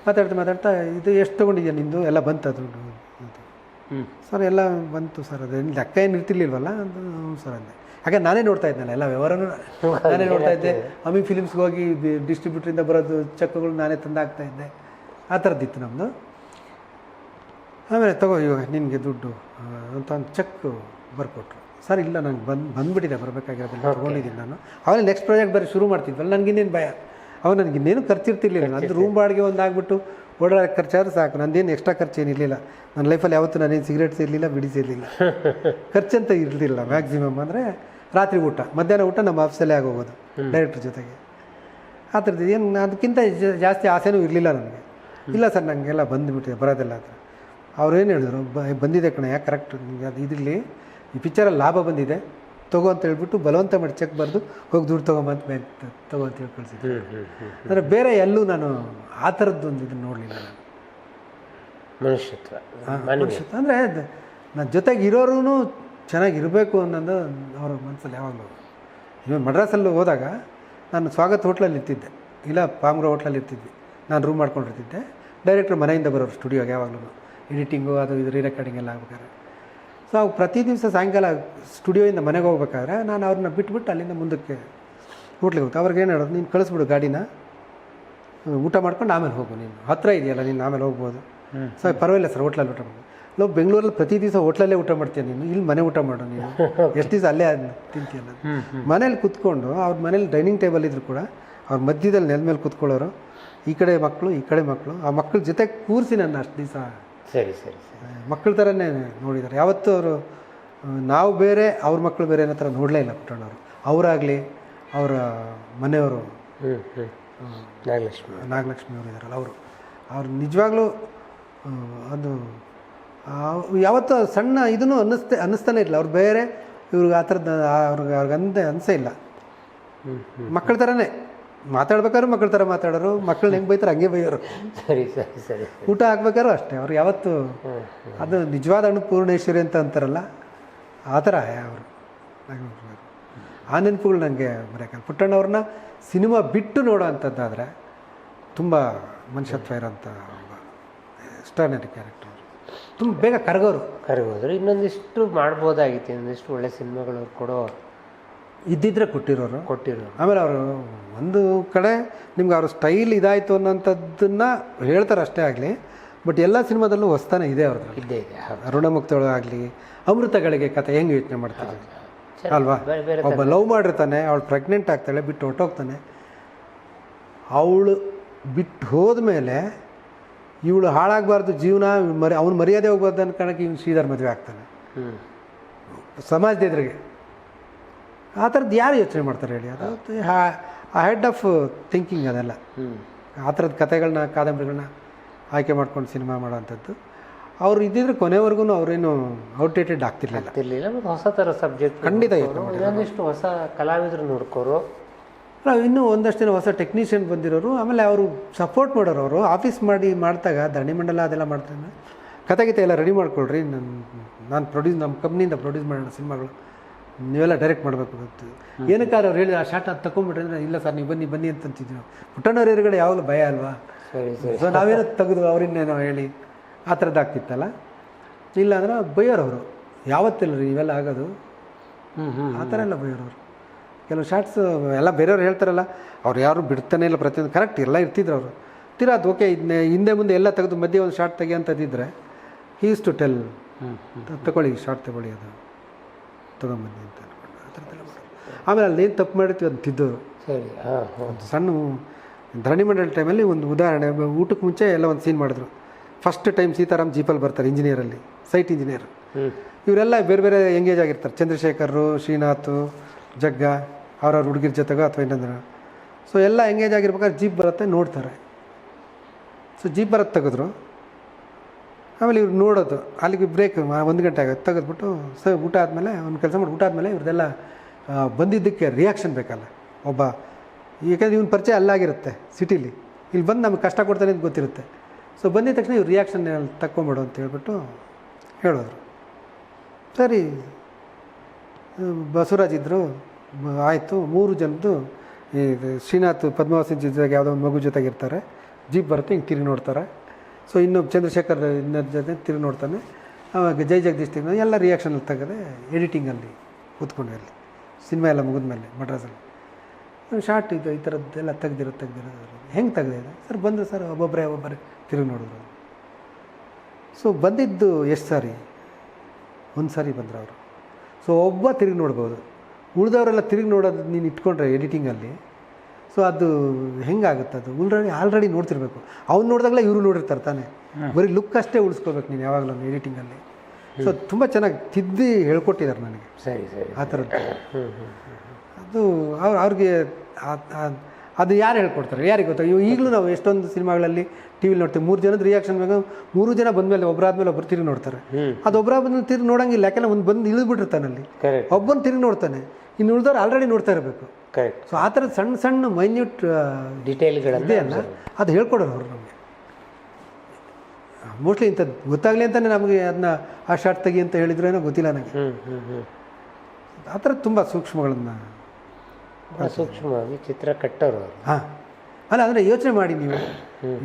ಮಾತಾಡ್ತಾ ಮಾತಾಡ್ತಾ ಇದು ಎಷ್ಟು ತೊಗೊಂಡಿದ್ಯಾ ನಿಂದು? ಎಲ್ಲ ಬಂತು ಅದು ದುಡ್ಡು. ಅಂತ. ಸರ್ ಎಲ್ಲ ಬಂತು ಸರ್ ಅದೇನು ಲೆಕ್ಕ ಏನು ಇರ್ತಿರ್ಲಿಲ್ವಲ್ಲ ಅಂತ ಹ್ಞೂ ಸರ್ ಅಂದೆ. ಹಾಗೆ ನಾನೇ ನೋಡ್ತಾ ಇದ್ನಲ್ಲ ಎಲ್ಲ ವ್ಯವಹಾರನೂ ನಾನೇ ನೋಡ್ತಾ ಇದ್ದೆ. ಅಮಿ ಫಿಲಿಮ್ಸ್ಗೆ ಹೋಗಿ ಡಿಸ್ಟ್ರಿಬ್ಯೂಟ್ರಿಂದ ಬರೋದು ಚೆಕ್ಗಳು ನಾನೇ ತಂದಾಗ್ತಾ ಇದ್ದೆ. ಆ ಥರದ್ದಿತ್ತು ನಮ್ಮದು ಆಮೇಲೆ ತಗೋ ಇವಾಗ ನಿನಗೆ ದುಡ್ಡು ಅಂತ ಒಂದು ಚೆಕ್ ಬರ್ಕೊಟ್ರು. ಸರ್ ಇಲ್ಲ ನಂಗೆ ಬಂದು ಬಂದುಬಿಟ್ಟಿದೆ ಬರಬೇಕಾಗಿರೋದಿಲ್ಲ ತೊಗೊಂಡಿದ್ದೀನಿ ನಾನು. ಆಮೇಲೆ ನೆಕ್ಸ್ಟ್ ಪ್ರಾಜೆಕ್ಟ್ ಬರೀ ಶುರು ಮಾಡ್ತಿದ್ವಲ್ಲ ನನಗಿನ್ನೇನು ಭಯ. ಅವಾಗ ನನಗಿನ್ನೇನು ಖರ್ಚಿರ್ತಿರ್ಲಿಲ್ಲ ಅದು ರೂಮ್ ಬಾಡಿಗೆ ಒಂದು ಆಗ್ಬಿಟ್ಟು ಓಡಾಡೋ ಖರ್ಚಾದ್ರೆ ಸಾಕು. ನಂದೇನು ಎಕ್ಸ್ಟ್ರಾ ಖರ್ಚು ಏನಿರಲಿಲ್ಲ ನನ್ನ ಲೈಫಲ್ಲಿ ಯಾವತ್ತೂ ನಾನೇನು ಸಿಗರೇಟ್ಸ್ ಇರಲಿಲ್ಲ ಬಿಡಿಸಿರಲಿಲ್ಲ ಖರ್ಚಂತ ಇರಲಿಲ್ಲ ಮ್ಯಾಕ್ಸಿಮಮ್ ಅಂದರೆ ರಾತ್ರಿ ಊಟ. ಮಧ್ಯಾಹ್ನ ಊಟ ನಮ್ಮ ಆಫೀಸಲ್ಲೇ ಆಗೋಗೋದು ಡೈರೆಕ್ಟ್ರ್ ಜೊತೆಗೆ. ಆ ಥರದ್ದು ಏನು ಅದಕ್ಕಿಂತ ಜಾಸ್ತಿ ಆಸೆನೂ ಇರಲಿಲ್ಲ ನನಗೆ. ಇಲ್ಲ ಸರ್ ನನಗೆಲ್ಲ ಬಂದುಬಿಟ್ಟಿದೆ ಬರೋದಿಲ್ಲ ಅಂತ. ಅವ್ರು ಏನು ಹೇಳಿದ್ರು ಬಂದಿದೆ ಕಣ ಯಾಕೆ ಕರೆಕ್ಟ್ ನಿಮಗೆ ಅದು ಇದಿರಲಿ ಈ ಪಿಕ್ಚರಲ್ಲಿ ಲಾಭ ಬಂದಿದೆ. ತಗೋ ಅಂತ ಹೇಳ್ಬಿಟ್ಟು ಬಲವಂತ ಮಾಡಿ ಚೆಕ್ ಬರೆದು ಹೋಗಿ ದುಡ್ಡು ತೊಗೊಂಬಂತ ಬ್ಯಾಂಕ್ ತಗೋ ಅಂತ ಹೇಳಿ ಕಳಿಸಿದ್ದೆ ಅಂದರೆ ಬೇರೆ ಎಲ್ಲೂ ನಾನು ಆ ಥರದ್ದೊಂದು ಇದನ್ನು ನೋಡಲಿಲ್ಲ ನಾನು. ಮನುಷ್ಯತ್ವ ಮನುಷ್ಯತ್ವ. ಅಂದರೆ ನನ್ನ ಜೊತೆಗೆ ಇರೋರು ಚೆನ್ನಾಗಿರಬೇಕು ಅನ್ನೋದು ಅವ್ರ ಮನಸ್ಸಲ್ಲಿ ಯಾವಾಗಲೂ ಇವನ್ ಮಡ್ರಾಸಲ್ಲಿ ಹೋದಾಗ ನಾನು ಸ್ವಾಗತ ಹೋಟ್ಲಲ್ಲಿ ಇರ್ತಿದ್ದೆ. ಇಲ್ಲ ಪಾಮ್ರ ಹೋಟ್ಲಲ್ಲಿ ಇರ್ತಿದ್ವಿ. ನಾನು ರೂಮ್ ಮಾಡ್ಕೊಂಡಿರ್ತಿದ್ದೆ. ಡೈರೆಕ್ಟ್ರ್ ಮನೆಯಿಂದ ಬರೋರು ಸ್ಟುಡಿಯೋಗೆ ಯಾವಾಗಲೂ. ಎಡಿಟಿಂಗು ಅದು ಇದು ರೀ ರೆಕಾರ್ಡಿಂಗ್ ಎಲ್ಲ ಆಗ್ಬೇಕಾದ್ರೆ. ಸೊ ಅವು ಪ್ರತಿ ದಿವಸ ಸಾಯಂಕಾಲ ಸ್ಟುಡಿಯೋಯಿಂದ ಮನೆಗೆ ಹೋಗ್ಬೇಕಾದ್ರೆ ನಾನು ಅವ್ರನ್ನ ಬಿಟ್ಬಿಟ್ಟು ಅಲ್ಲಿಂದ ಮುಂದಕ್ಕೆ ಹೋಟ್ಲಿಗೆ ಹೋಗ್ತಾ ಅವ್ರಿಗೆ ಏನು ಹೇಳೋದು ನೀನು ಕಳಿಸ್ಬಿಡು ಗಾಡಿನ. ಊಟ ಮಾಡ್ಕೊಂಡು ಆಮೇಲೆ ಹೋಗು ನೀನು. ಹತ್ತಿರ ಇದೆಯಲ್ಲ ನೀನು ಆಮೇಲೆ ಹೋಗ್ಬೋದು. ಸರ್ ಪರವಾಗಿಲ್ಲ ಸರ್ ಹೋಟ್ಲಲ್ಲಿ ಊಟ ಮಾಡಿ. ನಾವು ಬೆಂಗಳೂರಲ್ಲಿ ಪ್ರತಿ ದಿವಸ ಹೋಟ್ಲಲ್ಲೇ ಊಟ ಮಾಡ್ತೀಯ ನೀನು? ಇಲ್ಲಿ ಮನೆ ಊಟ ಮಾಡು ನೀನು. ಎಷ್ಟು ದಿವಸ ಅಲ್ಲೇ ತಿಂತೀಯಲ್ಲ ಮನೇಲಿ ಕುತ್ಕೊಂಡು ಅವ್ರ ಮನೇಲಿ ಡೈನಿಂಗ್ ಟೇಬಲ್ ಇದ್ರು ಕೂಡ ಅವ್ರ ಮಧ್ಯದಲ್ಲಿ ನೆಲ ಮೇಲೆ ಕುತ್ಕೊಳ್ಳೋರು ಈ ಕಡೆ ಮಕ್ಕಳು ಈ ಕಡೆ ಮಕ್ಕಳು ಆ ಮಕ್ಕಳ ಜೊತೆ ಕೂರಿಸಿ ನನ್ನ ಅಷ್ಟು ದಿವಸ ಸರಿ ಸರಿ ಮಕ್ಕಳ ಥರನೇ ನೋಡಿದ್ದಾರೆ. ಯಾವತ್ತೂ ಅವರು ನಾವು ಬೇರೆ ಅವ್ರ ಮಕ್ಕಳು ಬೇರೆ ಅನ್ನೋ ಥರ ನೋಡಲೇ ಇಲ್ಲ ಪುಟ್ಟಣ್ಣವರು. ಅವರಾಗಲಿ ಅವರ ಮನೆಯವರು ಹ್ಞೂ ಹ್ಞೂ ನಾಗಲಕ್ಷ್ಮಿ ನಾಗಲಕ್ಷ್ಮಿ ಅವರು ಇದ್ದಾರಲ್ಲ ಅವರು. ಅವ್ರು ನಿಜವಾಗ್ಲೂ ಅದು ಯಾವತ್ತೂ ಸಣ್ಣ ಇದನ್ನು ಅನ್ನಿಸ್ತೇ ಅನ್ನಿಸ್ತಾನೆ ಇಲ್ಲ ಅವ್ರು ಬೇರೆ ಇವ್ರಿಗೆ ಆ ಥರದ್ದು ಅವ್ರಿಗೆ ಅವ್ರಿಗೆ ಅಂದೇ ಅನಿಸೇ ಇಲ್ಲ. ಹ್ಞೂ ಹ್ಞೂ ಮಕ್ಕಳ ಥರನೇ ಮಾತಾಡ್ಬೇಕಾದ್ರೂ ಮಕ್ಕಳ ಥರ ಮಾತಾಡೋರು ಮಕ್ಕಳನ್ನ ಹೆಂಗೆ ಬೈತಾರೆ ಹಂಗೆ ಬೈಯೋರು. ಸರಿ ಸರಿ ಸರಿ. ಊಟ ಹಾಕ್ಬೇಕಾದ್ರು ಅಷ್ಟೇ ಅವ್ರು ಯಾವತ್ತು ಅದು ನಿಜವಾದ ಅನ್ನಪೂರ್ಣೇಶ್ವರಿ ಅಂತ ಅಂತಾರಲ್ಲ ಆ ಥರ ಅವರು. ಆ ನೆನಪುಗಳು ನನಗೆ ಮರೆಯಕ್ಕೆ ಪುಟ್ಟಣ್ಣವ್ರನ್ನ ಸಿನಿಮಾ ಬಿಟ್ಟು ನೋಡೋ ಅಂಥದ್ದಾದರೆ ತುಂಬ ಮನುಷ್ಯತ್ವ ಇರೋಂಥ ಎಕ್ಸ್ಟ್ರಾನರಿ ಕ್ಯಾರೆಕ್ಟರ್ ತುಂಬ ಬೇಗ ಕರಗೋರು. ಕರಗೋದ್ರು ಇನ್ನೊಂದಿಷ್ಟು ಮಾಡ್ಬೋದಾಗಿತ್ತು ಇನ್ನೊಂದಿಷ್ಟು ಒಳ್ಳೆ ಸಿನಿಮಾಗಳು ಕೊಡೋ ಇದ್ದಿದ್ರೆ ಕೊಟ್ಟಿರೋರು. ಕೊಟ್ಟಿರೋ ಆಮೇಲೆ ಅವರು ಒಂದು ಕಡೆ ನಿಮ್ಗೆ ಅವ್ರ ಸ್ಟೈಲ್ ಇದಾಯಿತು ಅನ್ನೋಂಥದ್ದನ್ನು ಹೇಳ್ತಾರೆ ಅಷ್ಟೇ ಆಗಲಿ ಬಟ್ ಎಲ್ಲ ಸಿನಿಮಾದಲ್ಲೂ ಹೊಸ್ತಾನೆ ಇದೆ ಅವ್ರದ್ದು. ಇದ್ದೇ ಇದೆ ಹೌದು. ಋಣಮುಕ್ತಗಳು ಆಗಲಿ ಅಮೃತಗಳಿಗೆ ಕತೆ ಹೆಂಗೆ ಯೋಚನೆ ಮಾಡ್ತಾರೆ? ಅಲ್ವಾ? ಒಬ್ಬ ಲವ್ ಮಾಡಿರ್ತಾನೆ ಅವಳು ಪ್ರೆಗ್ನೆಂಟ್ ಆಗ್ತಾಳೆ ಬಿಟ್ಟು ಹೊರ್ಟೋಗ್ತಾನೆ. ಅವಳು ಬಿಟ್ಟು ಹೋದ್ಮೇಲೆ ಇವಳು ಹಾಳಾಗಬಾರ್ದು ಜೀವನ ಮರಿ ಅವ್ನು ಮರ್ಯಾದೆ ಹೋಗ್ಬಾರ್ದು ಅನ್ಕೊಳಕ್ಕೆ ಇವ್ನು ಶ್ರೀಧರ್ ಮದುವೆ ಆಗ್ತಾನೆ. ಸಮಾಜದ ಎದುರಿಗೆ. ಆ ಥರದ್ದು ಯಾರು ಯೋಚನೆ ಮಾಡ್ತಾರೆ ಹೇಳಿ? ಅದು ಆ ಹೆಡ್ ಆಫ್ ಥಿಂಕಿಂಗ್ ಅದೆಲ್ಲ. ಹ್ಞೂ ಆ ಥರದ ಕಥೆಗಳನ್ನ ಕಾದಂಬರಿಗಳನ್ನ ಆಯ್ಕೆ ಮಾಡ್ಕೊಂಡು ಸಿನಿಮಾ ಮಾಡೋವಂಥದ್ದು ಅವ್ರು ಇದ್ದಿದ್ರೆ ಕೊನೆವರೆಗೂ ಅವರೇನು ಔಟ್ಡೇಟೆಡ್ ಆಗ್ತಿರ್ಲಿಲ್ಲ. ಮತ್ತು ಹೊಸ ಥರ ಸಬ್ಜೆಕ್ಟ್ ಖಂಡಿತ ಒಂದಷ್ಟು ಹೊಸ ಕಲಾವಿದರು ನೋಡ್ಕೋರು. ನಾವು ಇನ್ನೂ ಒಂದಷ್ಟು ಜನ ಹೊಸ ಟೆಕ್ನಿಷಿಯನ್ ಬಂದಿರೋರು ಆಮೇಲೆ ಅವರು ಸಪೋರ್ಟ್ ಮಾಡೋರು ಅವರು. ಆಫೀಸ್ ಮಾಡಿ ಮಾಡಿದಾಗ ಧರಣಿ ಮಂಡಲ ಅದೆಲ್ಲ ಮಾಡ್ತಾರೆ ಕತೆ ಗೀತೆ ಎಲ್ಲ ರೆಡಿ ಮಾಡ್ಕೊಳ್ರಿ. ನನ್ನ ನಾನು ಪ್ರೊಡ್ಯೂಸ್ ನಮ್ಮ ಕಂಪ್ನಿಯಿಂದ ಪ್ರೊಡ್ಯೂಸ್ ಮಾಡೋಣ ಸಿನಿಮಾಗಳು. ನೀವೆಲ್ಲ ಡೈರೆಕ್ಟ್ ಮಾಡಬೇಕು ಗೊತ್ತು ಏನಕ್ಕಾದ್ರೆ ಅವ್ರು ಹೇಳಿದ್ರೆ ಆ ಶಾರ್ಟ್ ಅದು ತಗೊಂಡ್ಬಿಟ್ರೆ ಅಂದರೆ ಇಲ್ಲ ಸರ್ ನೀವು ಬನ್ನಿ ಬನ್ನಿ ಅಂತ ಅಂತಿದ್ವಿ ನಾವು. ಪುಟ್ಟಣ್ಣವ್ರ ಎದುರುಗಡೆ ಯಾವಾಗಲೂ ಭಯ ಅಲ್ವಾ? ಸರಿ ಸರಿ. ಸೊ ನಾವೇನೋ ತೆಗೆದು ಅವ್ರಿನ್ನೇನೋ ಹೇಳಿ ಆ ಥರದ್ದು ಆಗ್ತಿತ್ತಲ್ಲ? ಇಲ್ಲ ಅಂದ್ರೆ ಬೈಯೋರು ಅವರು ಯಾವತ್ತಿಲ್ಲ ರೀ ಇವೆಲ್ಲ ಆಗೋದು. ಹ್ಞೂ ಹ್ಞೂ ಆ ಥರ ಎಲ್ಲ ಬೈಯೋರು ಕೆಲವು ಶಾರ್ಟ್ಸ್ ಎಲ್ಲ ಬೇರೆಯವ್ರು ಹೇಳ್ತಾರಲ್ಲ ಅವ್ರು ಯಾರು ಬಿಡ್ತಾನೆ ಇಲ್ಲ ಪ್ರತಿಯೊಂದು ಕರೆಕ್ಟ್ ಎಲ್ಲ ಇರ್ತಿದ್ರು ಅವರು. ತೀರಾ ಅದು ಓಕೆ ಇದನ್ನೇ ಹಿಂದೆ ಮುಂದೆ ಎಲ್ಲ ತೆಗೆದು ಮಧ್ಯೆ ಒಂದು ಶಾರ್ಟ್ ತೆಗಿ ಅಂತದಿದ್ದರೆ ಹೀಸ್ ಟು ಟೆಲ್ ಹ್ಞೂ ತಗೊಳ್ಳಿ ಶಾರ್ಟ್ ತಗೊಳ್ಳಿ ಅದು. ತೊಗೊಂಬನ್ನಿ ಅಂತ ಅಂದ್ಕೊಂಡು ಆ ಥರದ್ದೆಲ್ಲ ಮಾಡೋದು ಆಮೇಲೆ ಅಲ್ಲಿ ಏನು ತಪ್ಪು ಮಾಡಿರ್ತೀವಿ ಅದು ತಿದ್ದೋರು. ಸರಿ ಹಾಂ ಹಾಂ ಒಂದು ಸಣ್ಣ ಧರಣಿ ಮಂಡಳ ಟೈಮಲ್ಲಿ ಒಂದು ಉದಾಹರಣೆ ಊಟಕ್ಕೆ ಮುಂಚೆ ಎಲ್ಲ ಒಂದು ಸೀನ್ ಮಾಡಿದ್ರು. ಫಸ್ಟ್ ಟೈಮ್ ಸೀತಾರಾಮ್ ಜೀಪಲ್ಲಿ ಬರ್ತಾರೆ ಇಂಜಿನಿಯರಲ್ಲಿ ಸೈಟ್ ಇಂಜಿನಿಯರ್ ಇವರೆಲ್ಲ ಬೇರೆ ಬೇರೆ ಎಂಗೇಜ್ ಆಗಿರ್ತಾರೆ. ಚಂದ್ರಶೇಖರ್ ಶ್ರೀನಾಥ್ ಜಗ್ಗ ಅವ್ರವ್ರ ಹುಡುಗಿರ ಜೊತೆಗೋ ಅಥವಾ ಇನ್ನೊಂದ್ರ ಸೊ ಎಲ್ಲ ಎಂಗೇಜ್ ಆಗಿರ್ಬೇಕಾದ್ರೆ ಜೀಪ್ ಬರುತ್ತೆ ನೋಡ್ತಾರೆ. ಸೊ ಜೀಪ್ ಬರತ್ತೆ ತೆಗೆದ್ರು. ಆಮೇಲೆ ಇವ್ರು ನೋಡೋದು. ಅಲ್ಲಿಗೆ ಬ್ರೇಕ್ ಒಂದು ಗಂಟೆ ಆಗುತ್ತೆ ತೆಗೆದ್ಬಿಟ್ಟು ಸ ಊಟ ಆದಮೇಲೆ ಒಂದು ಕೆಲಸ ಮಾಡಿ ಊಟ ಆದಮೇಲೆ ಇವ್ರದ್ದೆಲ್ಲ ಬಂದಿದ್ದಕ್ಕೆ ರಿಯಾಕ್ಷನ್ ಬೇಕಲ್ಲ. ಒಬ್ಬ, ಯಾಕಂದ್ರೆ ಇವ್ನ ಪರಿಚಯ ಅಲ್ಲಾಗಿರುತ್ತೆ ಸಿಟಿಲಿ. ಇಲ್ಲಿ ಬಂದು ನಮಗೆ ಕಷ್ಟ ಕೊಡ್ತಾನೆ ಅಂತ ಗೊತ್ತಿರುತ್ತೆ. ಸೊ ಬಂದಿದ ತಕ್ಷಣ ಇವ್ರು ರಿಯಾಕ್ಷನ್ ತಕ್ಕೊಂಬಿಡು ಅಂತ ಹೇಳ್ಬಿಟ್ಟು ಹೇಳಿದ್ರು. ಸರಿ ಬಸವರಾಜ್ ಇದ್ದರು ಆಯಿತು. ಮೂರು ಜನದ್ದು ಈ ಶ್ರೀನಾಥ್, ಪದ್ಮಾವತಿ ಜೊತೆಗೆ ಯಾವುದೋ ಒಂದು ಮಗು ಜೊತೆಗೆ ಇರ್ತಾರೆ. ಜೀಪ್ ಬರುತ್ತೆ, ಹಿಂಗೆ ತಿರುಗಿ ನೋಡ್ತಾರೆ. ಸೊ ಇನ್ನು ಚಂದ್ರಶೇಖರ್ ಜೊತೆ ತಿರುಗಿ ನೋಡ್ತಾನೆ. ಆವಾಗ ಜೈ ಜಗದೀಶ್ ತಿರುಗಿ ಎಲ್ಲ ರಿಯಾಕ್ಷನ್ ತೆಗೆದ್ರೆ ಎಡಿಟಿಂಗಲ್ಲಿ ಕೂತ್ಕೊಂಡ್ವಿ ಅಲ್ಲಿ ಸಿನಿಮಾ ಎಲ್ಲ ಮುಗಿದ್ಮೇಲೆ ಮಡ್ರಾಸಲ್ಲಿ ಶಾರ್ಟ್ ಇದು ಈ ಥರದ್ದೆಲ್ಲ ತೆಗ್ದಿರೋ ತೆಗ್ದಿರೋದು ಹೆಂಗೆ ತೆಗ್ದಿದೆ? ಸರ್ ಬಂದರು ಸರ್ ಒಬ್ಬೊಬ್ಬರೇ ಒಬ್ಬರೇ ತಿರುಗಿ ನೋಡಿದ್ರು. ಸೊ ಬಂದಿದ್ದು ಎಷ್ಟು ಸಾರಿ? ಒಂದು ಸಾರಿ ಬಂದರು ಅವರು. ಸೊ ಒಬ್ಬ ತಿರುಗಿ ನೋಡ್ಬೋದು. ಉಳಿದವರೆಲ್ಲ ತಿರುಗಿ ನೋಡೋದು ನೀನು ಇಟ್ಕೊಂಡ್ರೆ ಎಡಿಟಿಂಗಲ್ಲಿ ಸೊ ಅದು ಹೆಂಗಾಗುತ್ತೆ ಅದು? ಆಲ್ರೆಡಿ ಆಲ್ರೆಡಿ ನೋಡ್ತಿರ್ಬೇಕು. ಅವ್ನು ನೋಡಿದಾಗಲೇ ಇವರು ನೋಡಿರ್ತಾರೆ ತಾನೆ. ಬರೀ ಲುಕ್ ಅಷ್ಟೇ ಉಳಿಸ್ಕೋಬೇಕು ನೀನು ಯಾವಾಗಲೂ ಎಡಿಟಿಂಗಲ್ಲಿ ಸೊ ತುಂಬ ಚೆನ್ನಾಗಿ ತಿದ್ದಿ ಹೇಳ್ಕೊಟ್ಟಿದ್ದಾರೆ ನನಗೆ. ಸರಿ ಸರಿ ಆ ಥರದ್ದು. ಅದು ಅವ್ರು ಅವ್ರಿಗೆ ಅದು ಯಾರು ಹೇಳ್ಕೊಡ್ತಾರೆ? ಯಾರಿಗೆ ಗೊತ್ತಾ? ಇವು ಈಗಲೂ ನಾವು ಎಷ್ಟೊಂದು ಸಿನಿಮಾಗಳಲ್ಲಿ ಟಿ ವಿಲಿ ನೋಡ್ತೀವಿ. ಮೂರು ಜನದ ರಿಯಾಕ್ಷನ್ ಬೇಕು. ಮೂರು ಜನ ಬಂದಮೇಲೆ ಒಬ್ಬರಾದ್ಮೇಲೆ ಒಬ್ಬರು ತಿರುಗಿ ನೋಡ್ತಾರೆ. ಅದು ಒಬ್ಬರ ಬಂದು ತಿರುಗಿ ನೋಡಂಗಿಲ್ಲ. ಯಾಕೆಂದ್ರೆ ಒಂದು ಬಂದು ಇಳಿದ್ಬಿಟ್ಟಿರ್ತಾನಲ್ಲಿ ಒಬ್ಬನ ತಿರುಗಿ ನೋಡ್ತಾನೆ. ಇನ್ನು ಉಳಿದವ್ರು ಆಲ್ರೆಡಿ ನೋಡ್ತಾ ಇರಬೇಕು. ಕರೆಕ್ಟ್ ಸೊ ಆ ಥರ ಸಣ್ಣ ಸಣ್ಣ ಮೈನ್ಯೂಟ್ ಡಿಟೇಲ್ಗಳನ್ನು ಅಲ್ಲ? ಅದು ಹೇಳ್ಕೊಡೋರು ಅವರು ನಮಗೆ. ಮೋಸ್ಟ್ಲಿ ಇಂಥದ್ದು ಗೊತ್ತಾಗಲಿ ಅಂತಲೇ ನಮಗೆ ಅದನ್ನ ಆ ಶಾರ್ಟ್ ತೆಗಿ ಅಂತ ಹೇಳಿದ್ರು ಏನೋ ಗೊತ್ತಿಲ್ಲ ನನಗೆ. ಆ ಥರ ತುಂಬ ಸೂಕ್ಷ್ಮಗಳನ್ನು ಬಹಳ ಸೂಕ್ಷ್ಮವಾಗಿ ಚಿತ್ರ ಕಟ್ಟೋರು ಹಾಂ. ಅಲ್ಲ ಅಂದರೆ ಯೋಚನೆ ಮಾಡಿ ನೀವು.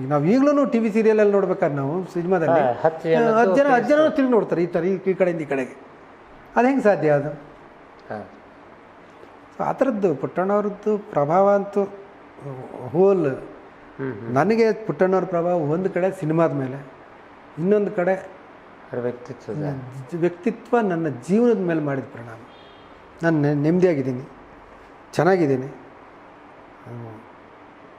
ನಾವು ಈಗಲೂ ಟಿ ವಿ ಸೀರಿಯಲಲ್ಲಿ ನೋಡ್ಬೇಕಾದ್ರೆ ನಾವು ಸಿನಿಮಾದಲ್ಲಿ ಹತ್ತು ಜನ ಹತ್ತು ಜನ ತಿರುಗಿ ನೋಡ್ತಾರೆ ಈ ಥರ ಈ ಕಡೆಯಿಂದ ಈ ಕಡೆಗೆ. ಅದು ಹೆಂಗೆ ಸಾಧ್ಯ ಅದು? ಹಾಂ. ಸೊ ಆ ಥರದ್ದು ಪುಟ್ಟಣ್ಣವ್ರದ್ದು ಪ್ರಭಾವ ಅಂತೂ ಹೋಲ್ ನನಗೆ ಪುಟ್ಟಣ್ಣವ್ರ ಪ್ರಭಾವ ಒಂದು ಕಡೆ ಸಿನಿಮಾದ ಮೇಲೆ ಇನ್ನೊಂದು ಕಡೆ ವ್ಯಕ್ತಿತ್ವ ವ್ಯಕ್ತಿತ್ವ ನನ್ನ ಜೀವನದ ಮೇಲೆ ಮಾಡಿದ ಪರಿಣಾಮ. ನಾನು ನೆಮ್ಮದಿಯಾಗಿದ್ದೀನಿ ಚೆನ್ನಾಗಿದ್ದೀನಿ.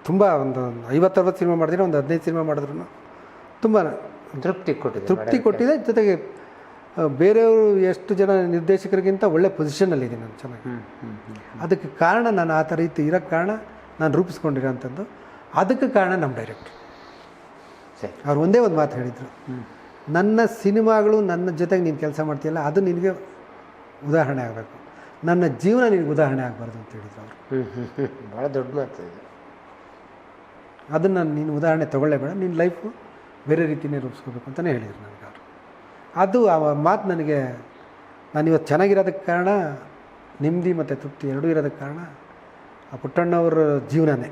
ತುಂಬ ಒಂದು ಐವತ್ತರವತ್ತು ಸಿನಿಮಾ ಮಾಡಿದ್ರೆ ಒಂದು ಹದಿನೈದು ಸಿನಿಮಾ ಮಾಡಿದ್ರು ತುಂಬ ತೃಪ್ತಿ ಕೊಟ್ಟಿದೆ ತೃಪ್ತಿ ಕೊಟ್ಟಿದೆ ಜೊತೆಗೆ ಬೇರೆಯವರು ಎಷ್ಟು ಜನ ನಿರ್ದೇಶಕರಿಗಿಂತ ಒಳ್ಳೆ ಪೊಸಿಷನಲ್ಲಿದ್ದೀನಿ ನಾನು ಚೆನ್ನಾಗಿ. ಅದಕ್ಕೆ ಕಾರಣ ನಾನು ಆ ಥರ ರೀತಿ ಇರೋಕ್ಕೆ ಕಾರಣ ನಾನು ರೂಪಿಸ್ಕೊಂಡಿರೋಂಥದ್ದು ಅದಕ್ಕೆ ಕಾರಣ ನಮ್ಮ ಡೈರೆಕ್ಟ್ರು ಸರಿ. ಅವ್ರು ಒಂದೇ ಒಂದು ಮಾತು ಹೇಳಿದರು. ನನ್ನ ಸಿನಿಮಾಗಳು ನನ್ನ ಜೊತೆಗೆ ನೀನು ಕೆಲಸ ಮಾಡ್ತೀಯಲ್ಲ ಅದು ನಿನಗೆ ಉದಾಹರಣೆ ಆಗಬೇಕು. ನನ್ನ ಜೀವನ ನಿನಗೆ ಉದಾಹರಣೆ ಆಗಬಾರ್ದು ಅಂತ ಹೇಳಿದ್ರು ಅವರು. ಹ್ಞೂ ಹ್ಞೂ ಹ್ಞೂ ಭಾಳ ದೊಡ್ಡ ಮಾತು ಇದು. ಅದನ್ನು ನೀನು ಉದಾಹರಣೆ ತೊಗೊಳ್ಳೇಬೇಡ ನಿನ್ನ ಲೈಫು ಬೇರೆ ರೀತಿಯೇ ರೂಪಿಸ್ಕೋಬೇಕು ಅಂತಲೇ ಹೇಳಿದರು ಅವರು ಅದು ಆ ಮಾತು ನನಗೆ ನಾನು ಇವತ್ತು ಚೆನ್ನಾಗಿರೋದಕ್ಕೆ ಕಾರಣ ನೆಮ್ಮದಿ ಮತ್ತು ತೃಪ್ತಿ ಎರಡೂ ಇರೋದಕ್ಕೆ ಕಾರಣ, ಆ ಪುಟ್ಟಣ್ಣವ್ರ ಜೀವನನೇ.